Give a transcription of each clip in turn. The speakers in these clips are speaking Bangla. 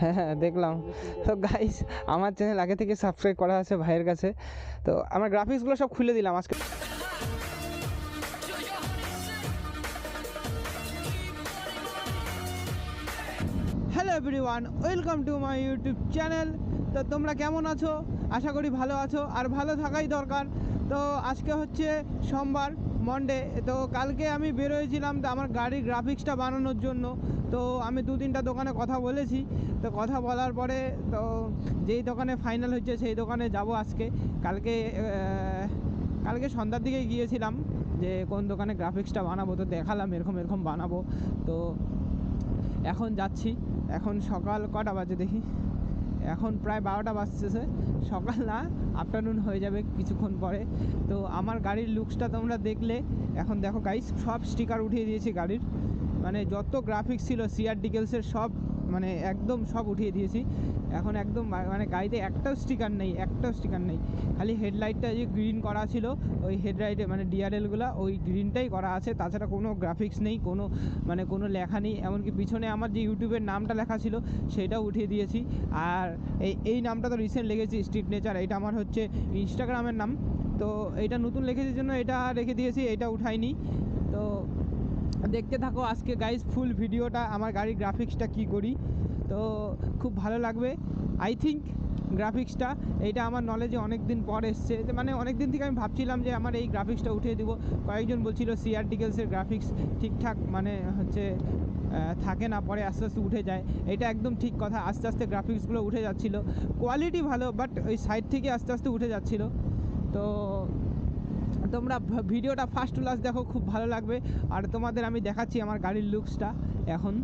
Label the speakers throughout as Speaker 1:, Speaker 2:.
Speaker 1: হ্যাঁ হ্যাঁ দেখলাম। তো গাইস আমার চ্যানেল আগে থেকে সাবস্ক্রাইব করা আছে ভাইয়ের কাছে। তো আমার গ্রাফিক্সগুলো সব খুলে দিলাম আজকে। Hello everyone welcome to my YouTube channel তো তোমরা কেমন আছো? আশা করি ভালো আছো। আর ভালো থাকাই দরকার। তো আজকে হচ্ছে সোমবার। মন্ডে তো কালকে আমি বেরোয়েছিলাম তো আমার গাড়ির গ্রাফিক্সটা বানানোর জন্য। তো আমি দু তিনটা দোকানে কথা বলেছি। তো কথা বলার পরে তো যেই দোকানে ফাইনাল হচ্ছে সেই দোকানে যাব আজকে। কালকে কালকে সন্ধ্যার দিকে গিয়েছিলাম যে কোন দোকানে গ্রাফিক্সটা বানাবো। তো দেখালাম এরকম এরকম বানাবো। তো এখন যাচ্ছি। এখন সকাল কটা বাজে দেখি? এখন প্রায় বারোটা বাজতেছে। সকাল না আফটারনুন হয়ে যাবে কিছুক্ষণ পরে। তো আমার গাড়ির লুকসটা তোমরা দেখলে। এখন দেখো গাইস সব স্টিকার উঠিয়ে দিয়েছি গাড়ির। মানে যত গ্রাফিক্স ছিল সিআর ডিকেলসের সব মানে একদম সব উঠিয়ে দিয়েছি। এখন একদম মানে গাড়িতে একটাও স্টিকার নেই, একটাও স্টিকার নেই। খালি হেডলাইটটা যে গ্রিন করা ছিল, ওই হেডলাইটে মানে ডিআরএলগুলো ওই গ্রিনটাই করা আছে। তাছাড়া কোনো গ্রাফিক্স নেই, কোনো মানে কোনো লেখা নেই। এমনকি পিছনে আমার যে ইউটিউবের নামটা লেখা ছিল, সেটাও উঠিয়ে দিয়েছি। আর এই এই নামটা তো রিসেন্ট লিখেছি স্ট্রিট নেচার এটা আমার হচ্ছে ইনস্টাগ্রামের নাম। তো এটা নতুন লিখেছি জন্য এটা রেখে দিয়েছি, এটা উঠাইনি। তো দেখতে থাকো আজকে গাইজ ফুল ভিডিওটা, আমার গাড়ির গ্রাফিক্সটা কি করি। তো খুব ভালো লাগবে। আই থিঙ্ক গ্রাফিক্সটা এইটা আমার নলেজে অনেক দিন পর এসছে। মানে অনেক দিন থেকে আমি ভাবছিলাম যে আমার এই গ্রাফিক্সটা উঠিয়ে দিব। কয়েকজন বলছিল সিআর টিকেলসের গ্রাফিক্স ঠিকঠাক মানে হচ্ছে থাকে না, পরে আস্তে আস্তে উঠে যায়। এটা একদম ঠিক কথা, আস্তে আস্তে গ্রাফিক্সগুলো উঠে যাচ্ছিল। কোয়ালিটি ভালো বাট ওই সাইড থেকে আস্তে আস্তে উঠে যাচ্ছিল। তো তোমরা ভিডিওটা ফার্স্ট টু দেখো, খুব ভালো লাগবে। আর তোমাদের আমি দেখাচ্ছি আমার গাড়ির লুকসটা এখন।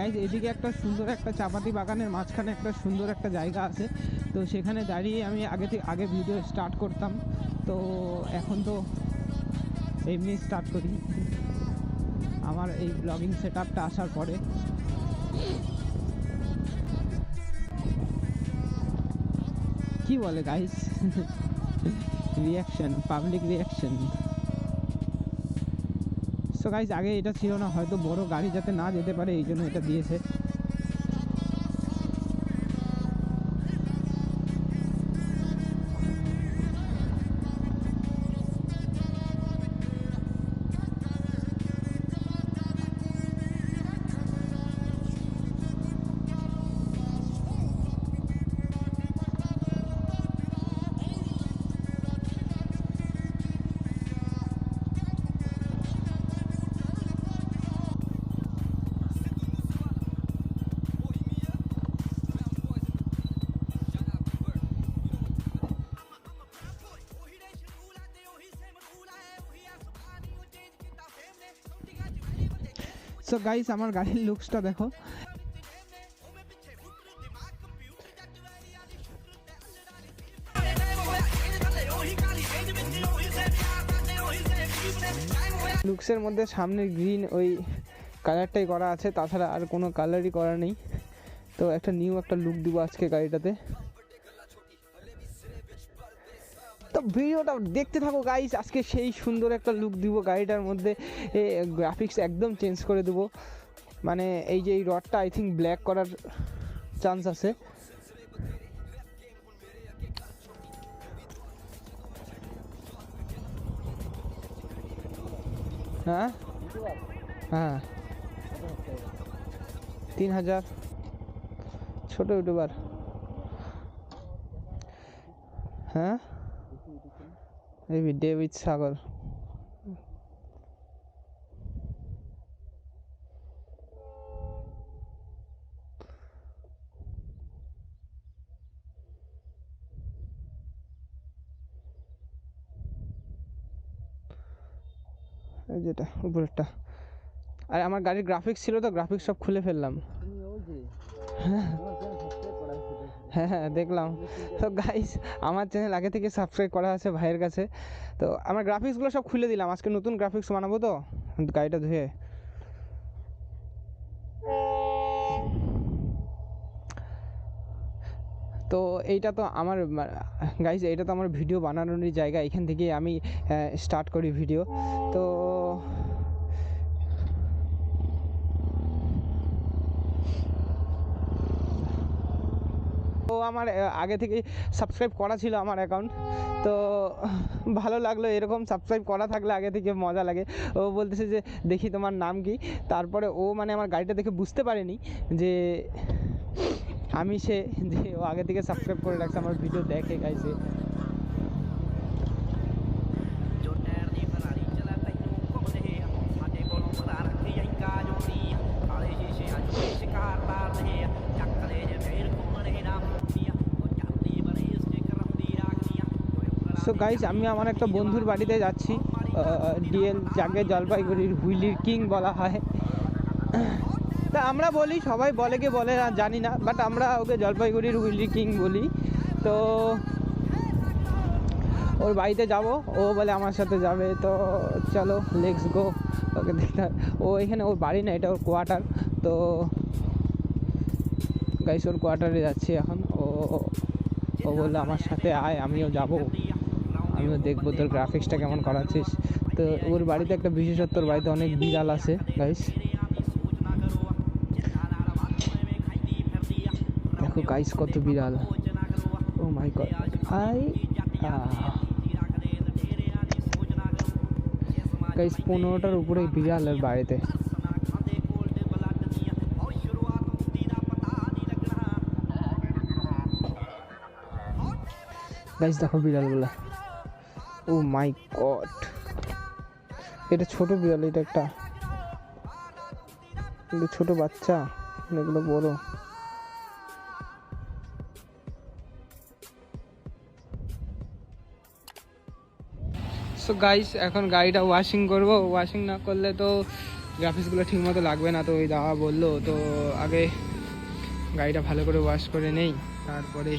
Speaker 1: গাইজ এদিকে একটা সুন্দর একটা চাপাতি বাগানের মাঝখানে একটা সুন্দর একটা জায়গা আছে। তো সেখানে দাঁড়িয়ে আমি আগে থেকে আগে ভিডিও স্টার্ট করতাম। তো এখন তো এমনি স্টার্ট করি। আমার এই ব্লগিং সেট আপটা আসার পরে। কি বলে guys reaction public reaction so guys আগে এটা ছিল না, হয়তো বড় গাড়ি যাতে না যেতে পারে, এই জন্য এটা দিয়েছে। সো গাইস আমার গাড়ির লুকসটা দেখো। লুকসের মধ্যে সামনে গ্রিন ওই কালারটাই করা আছে, তাছাড়া আর কোনো কালারই করা নেই। তো একটা নিউ একটা লুক দিব আজকে গাড়িটাতে। তো ভিডিওটা দেখতে থাকো গাইস আজকে সেই সুন্দর একটা লুক দিব গাড়িটার মধ্যে। গ্রাফিক্স একদম চেঞ্জ করে দেবো। মানে এই যে এই রডটা আই থিঙ্ক ব্ল্যাক করার চান্স আছে। হ্যাঁ? হ্যাঁ। তিন হাজার। ছোটো ইউটিউবার হ্যাঁ? Maybe David Sagar. এই যেটা উপরেরটা আর আমার গাড়ির গ্রাফিক্স ছিল তো গ্রাফিক্স সব খুলে ফেললাম। হ্যাঁ। হ্যাঁ হ্যাঁ দেখলাম। তো গাইস আমার চ্যানেল আগে থেকে সাবস্ক্রাইব করা আছে ভাইয়ের কাছে। তো আমার গ্রাফিক্সগুলো সব খুলে দিলাম। আজকে নতুন গ্রাফিক্স বানাবো তো। গাড়িটা ধুয়ে। তো এইটা তো আমার গাইজ এইটা তো আমার ভিডিও বানানোরই জায়গা। এখান থেকে আমি স্টার্ট করি ভিডিও তো তো আমার আগে থেকে সাবস্ক্রাইব করা ছিল আমার অ্যাকাউন্ট তো ভালো লাগল এরকম সাবস্ক্রাইব করা থাকলে আগে থেকে মজা লাগে। ও বলতেছে যে, দেখি তোমার নাম কি? তারপরে ও মানে আমার গাড়িটা দেখে বুঝতে পারেনি যে আমি সে, যে ও আগে থেকে সাবস্ক্রাইব করে রাখছে, আমার ভিডিও দেখে গাইছে গাইজ আমি আমার একটা বন্ধুর বাড়িতে যাচ্ছি। ডিএল যাকে জলপাইগুড়ির হুইলির কিং বলা হয়। তা আমরা বলি, সবাই বলে কে বলে না জানি না বাট আমরা ওকে জলপাইগুড়ির হুইলি কিং বলি। তো ওর বাড়িতে যাব, ও বলে আমার সাথে যাবে, তো চলো লেটস গো ওকে দেখতে ও এখানে, ওর বাড়ি না, এটা ওর কোয়ার্টার তো গাইস ওর কোয়ার্টারে যাচ্ছি এখন। ও ও বলল, আমার সাথে আয়, আমিও যাব। আমিও দেখব তোর গ্রাফিক্সটা কেমন করাচ্ছিস। তো ওর বাড়িতে একটা বিশেষত্ব, ওর বাড়িতে অনেক বিড়াল আছে গাইস দেখো গাইস কত বিড়াল। Oh my god I guys পনেরোটার উপরে বিড়াল ওর বাড়িতে। গাইস দেখো বিড়ালগুলো। ও মাই গড এটা ছোট বিড়াল, এটা একটা। ছোট বাচ্চা এগুলো বড়। সো গাইস এখন গাড়িটা ওয়াশিং করব। ওয়াশিং না করলে তো গ্রাফিক্সগুলো ঠিক মতো লাগবে না, তো ওই দাদা বলল, তো আগে গাড়িটা ভালো করে ওয়াশ করে নেই, তারপরে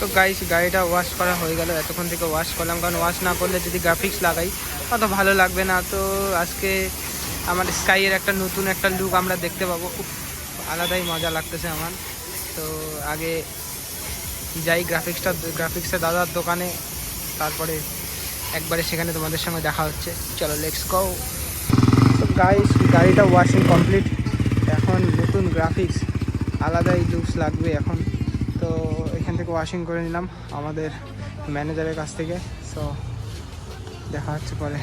Speaker 1: তো গাইস গাড়িটা ওয়াশ করা হয়ে গেল। এতক্ষণ থেকে ওয়াশ করলাম। কারণ ওয়াশ না করলে যদি গ্রাফিক্স লাগাই, অত ভালো লাগবে না। তো আজকে আমার স্কাইয়ের একটা নতুন একটা লুক আমরা দেখতে পাবো। আলাদাই মজা লাগতেছে আমার। তো আগে যাই গ্রাফিক্সটা গ্রাফিক্সের দাদার দোকানে। তারপরে একবারে সেখানে তোমাদের সঙ্গে দেখা হচ্ছে। চলো লেটস গো তো গাইস গাড়িটা ওয়াশিং কমপ্লিট এখন নতুন গ্রাফিক্স আলাদাই লুকস লাগবে এখন। তো এখান থেকে ওয়াশিং করে নিলাম আমাদের ম্যানেজারের কাছ থেকে। সো দেখা হচ্ছে পরে।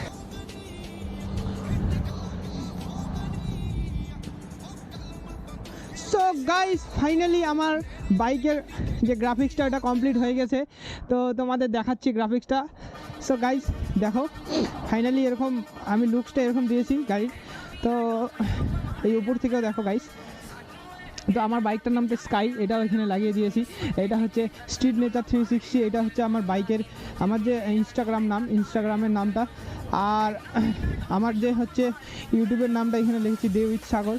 Speaker 1: সো গাইস ফাইনালি আমার বাইকের যে গ্রাফিক্সটা ওটা কমপ্লিট হয়ে গেছে। তো তোমাদের দেখাচ্ছি গ্রাফিক্সটা সো গাইস দেখো ফাইনালি এরকম আমি লুকসটা এরকম দিয়েছি গাড়ির। তো এই উপর থেকেও দেখো গাইস তো আমার বাইকটার নাম তো স্কাই এটাও এখানে লাগিয়ে দিয়েছি। এটা হচ্ছে স্ট্রিট নেচার থ্রি সিক্সটি এটা হচ্ছে আমার বাইকের, আমার যে ইনস্টাগ্রাম নাম ইনস্টাগ্রামের নামটা আর আমার যে হচ্ছে ইউটিউবের নামটা এখানে লিখেছি ডে উইথ সাগর।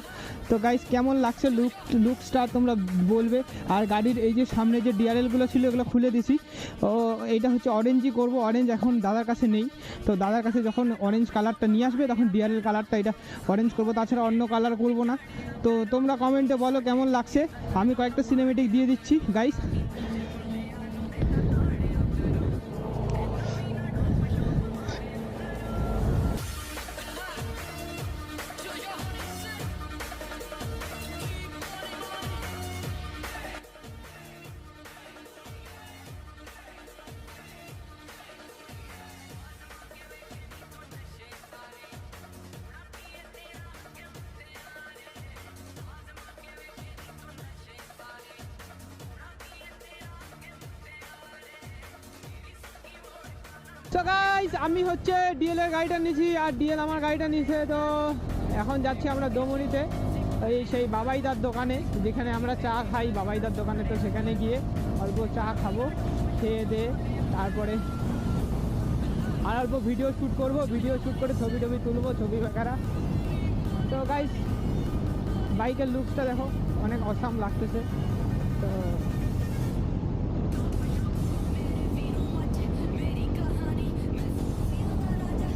Speaker 1: তো গাইস কেমন লাগছে লুক লুকসটা তোমরা বলবে। আর গাড়ির এই যে সামনে যে ডিআরএলগুলো ছিল, এগুলো খুলে দিছি। ও, এইটা হচ্ছে অরেঞ্জই করব। অরেঞ্জ এখন দাদার কাছে নেই। তো দাদার কাছে যখন অরেঞ্জ কালারটা নিয়ে আসবে, তখন ডিআরএল কালারটা এটা অরেঞ্জ করব। তাছাড়া অন্য কালার করব না। তো তোমরা কমেন্টে বলো কেমন লাগছে। আমি কয়েকটা সিনেমেটিক দিয়ে দিচ্ছি। গাইস তো গাইস আমি হচ্ছে ডিএল এর গাড়িটা নিয়েছি আর ডিএল আমার গাড়িটা নিয়েছে। তো এখন যাচ্ছি আমরা দমনিতে, এই সেই বাবাইদার দোকানে, যেখানে আমরা চা খাই, বাবাইদার দোকানে। তো সেখানে গিয়ে অল্প চা খাব, খেয়ে দিয়ে, তারপরে আর অল্প ভিডিও শ্যুট করব। ভিডিও শ্যুট করে ছবি টবি তুলবো, ছবি বেকারা। তো গাইস বাইকের লুকসটা দেখো, অনেক অসাম লাগতেছে। তো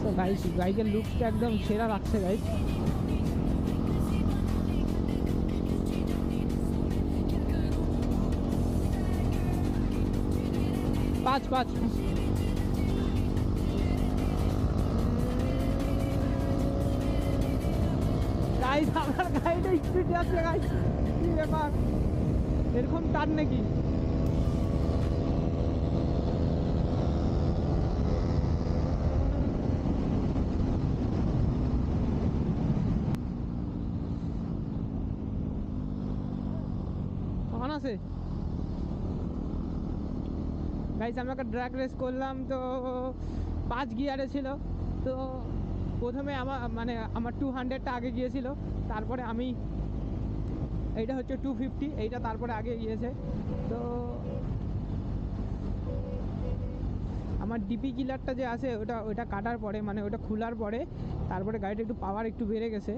Speaker 1: তো গাইস বাইকের লুকটা একদম সেরা লাগছে গাইস পাঁচ পাঁচ। গাইস আমার গাড়িটা স্পিড যাচ্ছে গাইস কি ব্যাপার? এরকম টান নাকি কখন আছে গাইস আমরা একটা ড্রাগ রেস করলাম তো পাঁচ গিয়ারে ছিল। তো প্রথমে আমার মানে আমার টু হান্ড্রেডটা আগে গিয়েছিল। তারপরে আমি, এইটা হচ্ছে টু ফিফটি এইটা তারপরে আগে গিয়েছে। তো আমার ডিপি কিলারটা যে আছে, ওটা ওটা কাটার পরে মানে ওটা খোলার পরে, তারপরে গাড়িটা একটু পাওয়ার একটু বেড়ে গেছে।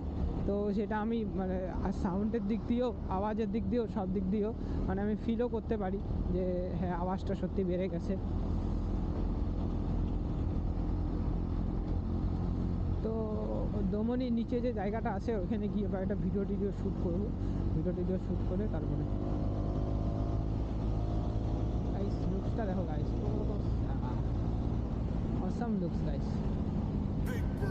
Speaker 1: তো সেটা আমি মানে আর সাউন্ডের দিক দিয়েও, আওয়াজের দিক দিয়েও, সব দিক দিয়েও মানে আমি ফিলও করতে পারি যে হ্যাঁ আওয়াজটা সত্যি বেড়ে গেছে। তো দমনি নিচে যে জায়গাটা আছে ওখানে গিয়ে এবার একটা ভিডিও টিডিও শ্যুট করব। ভিডিও টিডিও শ্যুট করে তারপরে। গাইস লুকসটা দেখো গাইস অসাম লুকস গাইস
Speaker 2: ਜੋ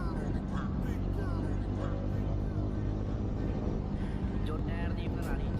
Speaker 2: 在哪
Speaker 1: 里？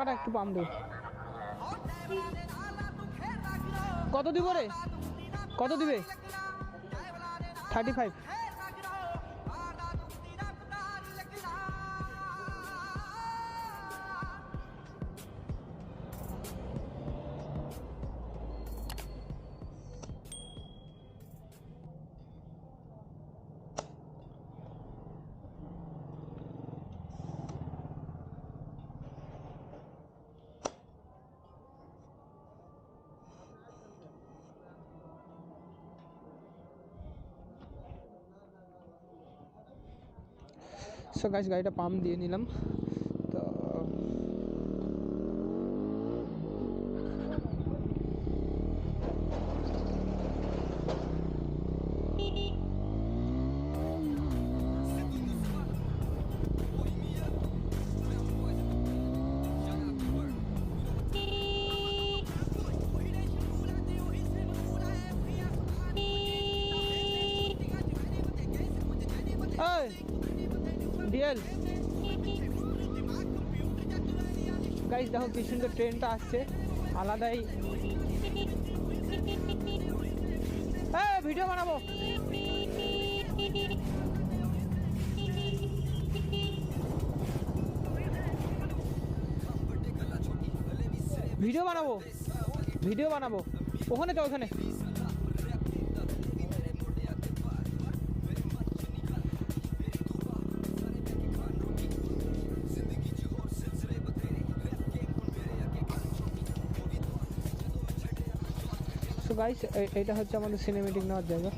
Speaker 1: টাকাটা একটু পাম
Speaker 2: দে।
Speaker 1: কত দিব রে? কত দিবে? থার্টি ফাইভ সো গাইস গাড়িটা পাম্প দিয়ে নিলাম। গাইস দেখো কি সুন্দর ট্রেনটা আসছে। আলাদাই। হ্যাঁ ভিডিও বানাবো। ভিডিও বানাবো। ভিডিও বানাবো। ওখানে তো ওখানে। সো গাইস এটা হচ্ছে আমাদের সিনেমেটিক নেওয়ার জায়গা।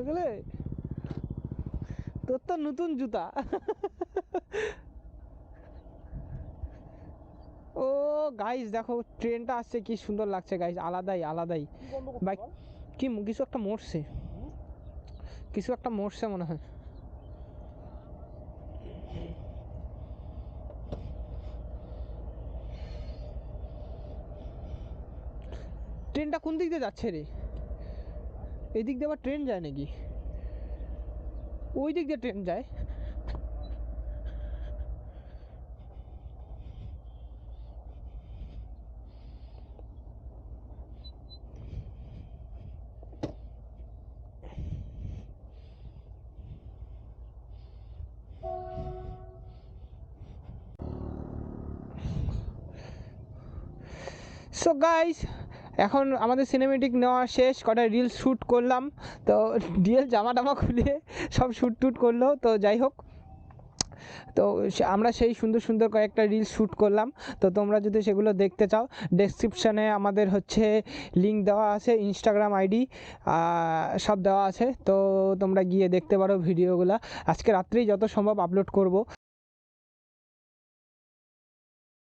Speaker 1: নিয়ে গেলে? তোর তো নতুন জুতা। ও গাইস দেখো ট্রেনটা আসছে কি সুন্দর লাগছে গাইস আলাদাই আলাদাই। বাইক কি কিছু একটা মরছে। কিছু একটা মরছে মনে হয়। ট্রেনটা কোন দিক দিয়ে যাচ্ছে রে? এই দিক দিয়ে আবার ট্রেন যায় নাকি? ওই দিক দিয়ে ট্রেন যায়। সো গাইস এখন আমাদের সিনেমেটিক নেওয়া শেষ, কটা রিল শ্যুট করলাম। তো রিয়েল জামা টামা খুলে সব শ্যুট টুট করল। তো যাই হোক, তো আমরা সেই সুন্দর সুন্দর কয়েকটা রিল শ্যুট করলাম। তো তোমরা যদি সেগুলো দেখতে চাও ডেসক্রিপশানে আমাদের হচ্ছে লিঙ্ক দেওয়া আছে ইনস্টাগ্রাম আইডি সব দেওয়া আছে। তো তোমরা গিয়ে দেখতে পারো ভিডিওগুলো আজকে রাত্রেই যত সম্ভব আপলোড করব।